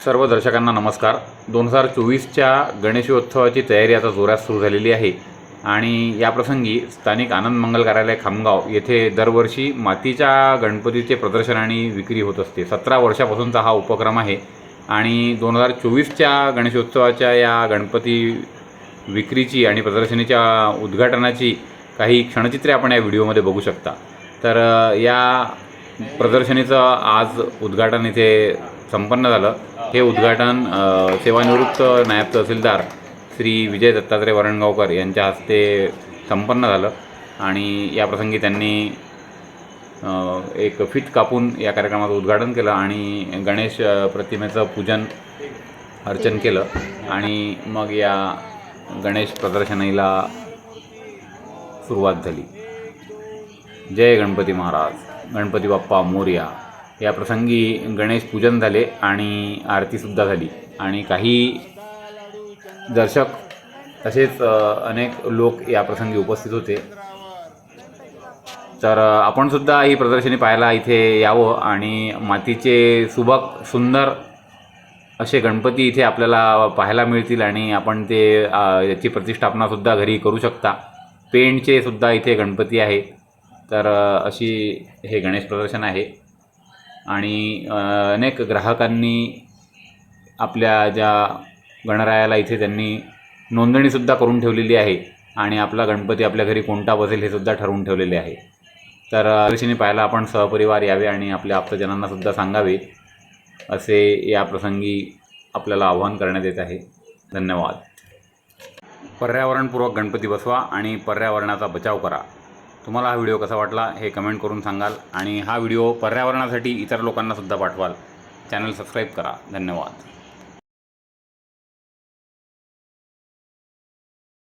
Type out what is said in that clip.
सर्व दर्शकांना नमस्कार. दोन हजार चोवीसच्या गणेशोत्सवाची तयारी आता जोरात सुरू झालेली आहे. आणि याप्रसंगी स्थानिक आनंद मंगल कार्यालय खामगाव येथे दरवर्षी मातीच्या गणपतीचे प्रदर्शन आणि विक्री होत असते. सतरा वर्षापासूनचा हा उपक्रम आहे. आणि दोन हजार चोवीसच्या गणेशोत्सवाच्या या गणपती विक्रीची आणि प्रदर्शनीच्या उद्घाटनाची काही क्षणचित्रे आपण या व्हिडिओमध्ये बघू शकता. तर या प्रदर्शनीचं आज उद्घाटन इथे संपन्न झालं. हे उद्घाटन सेवानिवृत्त नायब तहसीलदार श्री विजय दत्तात्रय वरणगावकर यांच्या हस्ते संपन्न झालं आणि याप्रसंगी त्यांनी एक फीत कापून या कार्यक्रमाचं उद्घाटन केलं आणि गणेश प्रतिमेचं पूजन अर्चन केलं आणि मग या गणेश प्रदर्शनीला सुरुवात झाली. जय गणपती महाराज. गणपती बाप्पा मोर्या या प्रसंगी गणेश पूजन झाले आणि आरतीसुद्धा झाली. आणि काही दर्शक तसेच अनेक लोक या प्रसंगी उपस्थित होते. तर आपणसुद्धा ही प्रदर्शनी पाहायला इथे यावं आणि मातीचे सुबक सुंदर असे गणपती इथे आपल्याला पाहायला मिळतील आणि आपण ते याची प्रतिष्ठापनासुद्धा घरी करू शकता. पेंटचे सुद्धा इथे गणपती आहे. तर अशी हे गणेश प्रदर्शन आहे. आणि अनेक ग्राहकांनी आपल्या ज्या गणरायाला इथे त्यांनी नोंदणीसुद्धा करून ठेवलेली आहे आणि आपला गणपती आपल्या घरी कोणता बसेल हे सुद्धा ठरवून ठेवलेले आहे. तर अ, पाहायला आपण सहपरिवार यावे आणि आपल्या आप्तजनांनासुद्धा सांगावे असे या प्रसंगी आपल्याला आवाहन करण्यात येत आहे. धन्यवाद. पर्यावरणपूर्वक गणपती बसवा आणि पर्यावरणाचा बचाव करा. तुम्हाला हा व्हिडिओ कसा वाटला हे कमेंट करून सांगाल आणि हा व्हिडिओ पर्यावरणासाठी इतर लोकांनासुद्धा पाठवाल. चॅनल सबस्क्राईब करा. धन्यवाद.